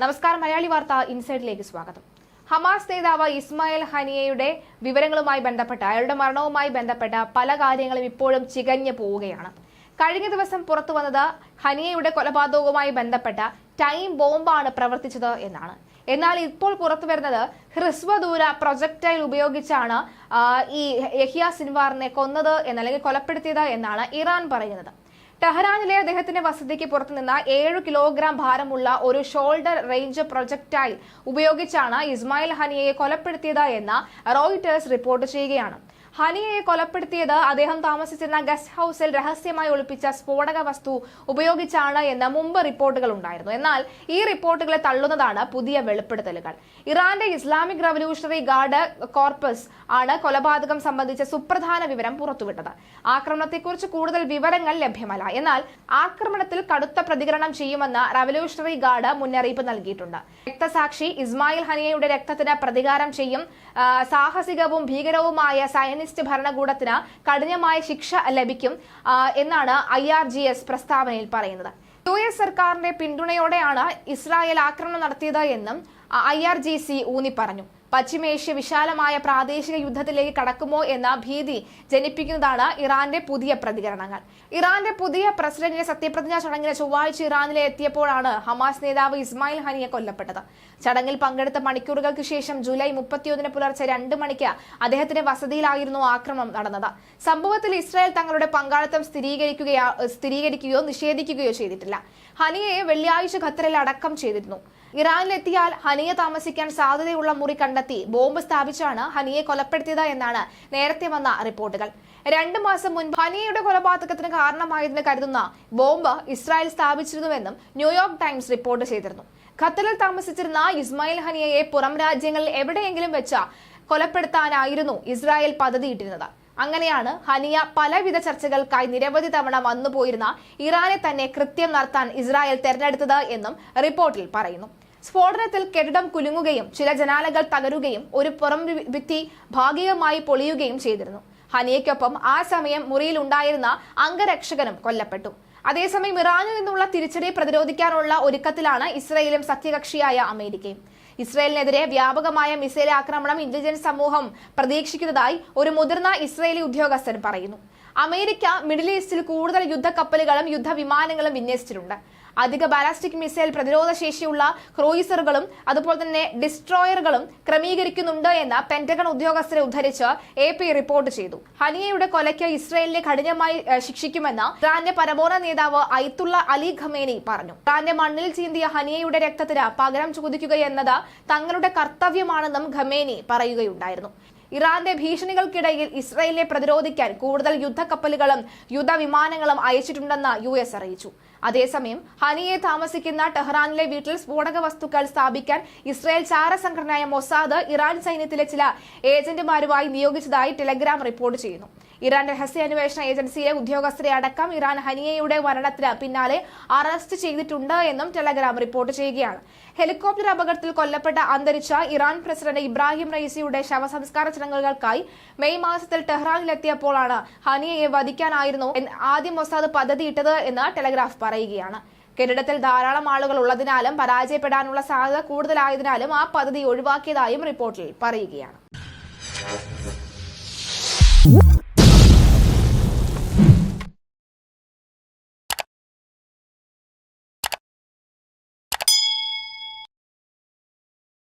നമസ്കാരം മലയാളി വാർത്ത ഇൻസൈഡിലേക്ക് സ്വാഗതം. ഹമാസ് നേതാവ് ഇസ്മായിൽ ഹനിയയുടെ വിവരങ്ങളുമായി ബന്ധപ്പെട്ട അയാളുടെ മരണവുമായി ബന്ധപ്പെട്ട പല കാര്യങ്ങളും ഇപ്പോഴും ചികഞ്ഞു പോവുകയാണ്. കഴിഞ്ഞ ദിവസം പുറത്തു വന്നത് ഹനിയയുടെ കൊലപാതകവുമായി ബന്ധപ്പെട്ട ടൈം ബോംബാണ് പ്രവർത്തിച്ചത് എന്നാണ്. എന്നാൽ ഇപ്പോൾ പുറത്തു വരുന്നത് ഹ്രസ്വദൂര പ്രൊജക്ടൈൽ ഉപയോഗിച്ചാണ് ഈ യഹിയ സിൻവാറിനെ കൊന്നത് എന്നല്ലെങ്കിൽ കൊലപ്പെടുത്തിയത് എന്നാണ് ഇറാൻ പറയുന്നത്. ടെഹ്റാനിലെ അദ്ദേഹത്തിന്റെ വസതിക്ക് പുറത്തുനിന്ന് ഏഴ് കിലോഗ്രാം ഭാരമുള്ള ഒരു ഷോൾഡർ റേഞ്ച് പ്രൊജക്ടൈൽ ഉപയോഗിച്ചാണ് ഇസ്മായിൽ ഹനിയെ കൊലപ്പെടുത്തിയത് എന്ന് റോയിട്ടേഴ്സ് റിപ്പോർട്ട് ചെയ്യുകയാണ്. ഹനിയയെ കൊലപ്പെടുത്തിയത് അദ്ദേഹം താമസിച്ചിരുന്ന ഗസ്റ്റ് ഹൌസിൽ രഹസ്യമായി ഒളിപ്പിച്ച സ്ഫോടക വസ്തു ഉപയോഗിച്ചാണ് എന്ന് മുമ്പ് റിപ്പോർട്ടുകൾ ഉണ്ടായിരുന്നു. എന്നാൽ ഈ റിപ്പോർട്ടുകളെ തള്ളുന്നതാണ് പുതിയ വെളിപ്പെടുത്തലുകൾ. ഇറാന്റെ ഇസ്ലാമിക് റവല്യൂഷണറി ഗാർഡ് കോർപ്പസ് ആണ് കൊലപാതകം സംബന്ധിച്ച സുപ്രധാന വിവരം പുറത്തുവിട്ടത്. ആക്രമണത്തെക്കുറിച്ച് കൂടുതൽ വിവരങ്ങൾ ലഭ്യമല്ല. എന്നാൽ ആക്രമണത്തിൽ കടുത്ത പ്രതികരണം ചെയ്യുമെന്ന് റവല്യൂഷണറി ഗാർഡ് മുന്നറിയിപ്പ് നൽകിയിട്ടുണ്ട്. രക്തസാക്ഷി ഇസ്മായിൽ ഹനിയയുടെ രക്തത്തിന് പ്രതികാരം ചെയ്യും. സാഹസികവും ഭീകരവുമായ സയനിസ്റ്റ് ഭരണകൂടത്തിന് കഠിനമായ ശിക്ഷ ലഭിക്കും എന്നാണ് ഐ ആർ ജി എസ് പ്രസ്താവനയിൽ പറയുന്നത്. യു എസ് സർക്കാരിന്റെ പിന്തുണയോടെയാണ് ഇസ്രായേൽ ആക്രമണം നടത്തിയത് എന്നും ഐ ആർ ജി സി ഊന്നി പറഞ്ഞു പശ്ചിമേഷ്യ വിശാലമായ പ്രാദേശിക യുദ്ധത്തിലേക്ക് കടക്കുമോ എന്ന ഭീതി ജനിപ്പിക്കുന്നതാണ് ഇറാന്റെ പുതിയ പ്രതികരണങ്ങൾ. ഇറാന്റെ പുതിയ പ്രസിഡന്റിന്റെ സത്യപ്രതിജ്ഞാ ചടങ്ങിന് ചൊവ്വാഴ്ച ഇറാനിലെ എത്തിയപ്പോഴാണ് ഹമാസ് നേതാവ് ഇസ്മായിൽ ഹനിയെ കൊല്ലപ്പെട്ടത്. ചടങ്ങിൽ പങ്കെടുത്ത മണിക്കൂറുകൾക്ക് ശേഷം ജൂലൈ മുപ്പത്തിയൊന്നിന് പുലർച്ചെ രണ്ട് മണിക്ക് അദ്ദേഹത്തിന്റെ വസതിയിലായിരുന്നു ആക്രമണം നടന്നത്. സംഭവത്തിൽ ഇസ്രായേൽ തങ്ങളുടെ പങ്കാളിത്തം സ്ഥിരീകരിക്കുകയോ സ്ഥിരീകരിക്കുകയോ നിഷേധിക്കുകയോ ചെയ്തിട്ടില്ല. ഹനിയെ വെള്ളിയാഴ്ച ഖത്തറിൽ അടക്കം ചെയ്തിരുന്നു. ഇറാനിലെത്തിയാൽ ഹനിയെ താമസിക്കാൻ സാധ്യതയുള്ള മുറി കണ്ടെത്തി ബോംബ് സ്ഥാപിച്ചാണ് ഹനിയെ കൊലപ്പെടുത്തിയത് എന്നാണ് നേരത്തെ വന്ന റിപ്പോർട്ടുകൾ. രണ്ടു മാസം മുൻപ് ഹനിയയുടെ കൊലപാതകത്തിന് കാരണമായതെന്ന് കരുതുന്ന ബോംബ് ഇസ്രായേൽ സ്ഥാപിച്ചിരുന്നുവെന്നും ന്യൂയോർക്ക് ടൈംസ് റിപ്പോർട്ട് ചെയ്തിരുന്നു. ഖത്തറിൽ താമസിച്ചിരുന്ന ഇസ്മായിൽ ഹനിയയെ പുറം രാജ്യങ്ങളിൽ എവിടെയെങ്കിലും വെച്ച കൊലപ്പെടുത്താനായിരുന്നു ഇസ്രായേൽ പദ്ധതിയിട്ടിരുന്നത്. അങ്ങനെയാണ് ഹനിയ പലവിധ ചർച്ചകൾക്കായി നിരവധി തവണ വന്നുപോയിരുന്ന ഇറാനെ തന്നെ കൃത്യം നടത്താൻ ഇസ്രായേൽ തെരഞ്ഞെടുത്തത് എന്നും റിപ്പോർട്ടിൽ പറയുന്നു. സ്ഫോടനത്തിൽ കെട്ടിടം കുലുങ്ങുകയും ചില ജനാലകൾ തകരുകയും ഒരു പുറം ഭിത്തി ഭാഗികമായി പൊളിയുകയും ചെയ്തിരുന്നു. ഹനിയയ്ക്കൊപ്പം ആ സമയം മുറിയിൽ ഉണ്ടായിരുന്ന അംഗരക്ഷകനും കൊല്ലപ്പെട്ടു. അതേസമയം ഇറാനിൽ നിന്നുള്ള തിരിച്ചടി പ്രതിരോധിക്കാനുള്ള ഒരുക്കത്തിലാണ് ഇസ്രയേലും സഖ്യകക്ഷിയായ അമേരിക്കയും. ഇസ്രയേലിനെതിരെ വ്യാപകമായ മിസൈൽ ആക്രമണം ഇന്റലിജൻസ് സമൂഹം പ്രതീക്ഷിക്കുന്നതായി ഒരു മുതിർന്ന ഇസ്രയേലി ഉദ്യോഗസ്ഥൻ പറയുന്നു. അമേരിക്ക മിഡിൽ ഈസ്റ്റിൽ കൂടുതൽ യുദ്ധക്കപ്പലുകളും യുദ്ധവിമാനങ്ങളും വിന്യസിച്ചിട്ടുണ്ട്. അധിക ബാലാസ്റ്റിക് മിസൈൽ പ്രതിരോധ ശേഷിയുള്ള ക്രൂയിസറുകളും അതുപോലെ തന്നെ ഡിസ്ട്രോയറുകളും ക്രമീകരിക്കുന്നുണ്ട് എന്ന് പെന്റഗൺ ഉദ്യോഗസ്ഥരെ ഉദ്ധരിച്ച് എ പി റിപ്പോർട്ട് ചെയ്തു. ഹനിയയുടെ കൊലയ്ക്ക് ഇസ്രയേലിനെ കഠിനമായി ശിക്ഷിക്കുമെന്ന് ഇറാന്റെ പരമോന്നത നേതാവ് ഐത്തുള്ള അലി ഖമേനി പറഞ്ഞു. ഇറാന്റെ മണ്ണിൽ ചീന്തിയ ഹനിയയുടെ രക്തത്തിന് പകരം ചോദിക്കുകയെന്നത് തങ്ങളുടെ കർത്തവ്യമാണെന്നും ഖമേനി പറയുകയുണ്ടായിരുന്നു. ഇറാന്റെ ഭീഷണികൾക്കിടയിൽ ഇസ്രയേലിനെ പ്രതിരോധിക്കാൻ കൂടുതൽ യുദ്ധക്കപ്പലുകളും യുദ്ധവിമാനങ്ങളും അയച്ചിട്ടുണ്ടെന്ന് യു എസ് അറിയിച്ചു. അതേസമയം ഹനിയെ താമസിക്കുന്ന ടെഹ്റാനിലെ വീട്ടിൽ സ്ഫോടക വസ്തുക്കൾ സ്ഥാപിക്കാൻ ഇസ്രായേൽ ചാരസംഘടനയായ മൊസാദ് ഇറാൻ സൈന്യത്തിലെ ചില ഏജന്റുമാരുമായി നിയോഗിച്ചതായി ടെലഗ്രാം റിപ്പോർട്ട് ചെയ്യുന്നു. ഇറാൻ രഹസ്യ അന്വേഷണ ഏജൻസിയിലെ ഉദ്യോഗസ്ഥരെ അടക്കം ഇറാൻ ഹനിയയുടെ മരണത്തിന് പിന്നാലെ അറസ്റ്റ് ചെയ്തിട്ടുണ്ട് എന്നും ടെലഗ്രാം റിപ്പോർട്ട് ചെയ്യുകയാണ്. ഹെലികോപ്റ്റർ അപകടത്തിൽ കൊല്ലപ്പെട്ട അന്തരിച്ച ഇറാൻ പ്രസിഡന്റ് ഇബ്രാഹിം റൈസിയുടെ ശവസംസ്കാര ചടങ്ങുകൾക്കായി മെയ് മാസത്തിൽ ടെഹ്റാനിലെത്തിയപ്പോഴാണ് ഹനിയയെ വധിക്കാനായിരുന്നു ആദ്യം മൊസാദ് പദ്ധതിയിട്ടത് എന്ന് ടെലഗ്രാഫ് പറയുകയാണ്. കെട്ടിടത്തിൽ ധാരാളം ആളുകൾ ഉള്ളതിനാലും പരാജയപ്പെടാനുള്ള സാധ്യത കൂടുതലായതിനാലും ആ പദ്ധതി ഒഴിവാക്കിയതായും റിപ്പോർട്ടിൽ പറയുകയാണ്.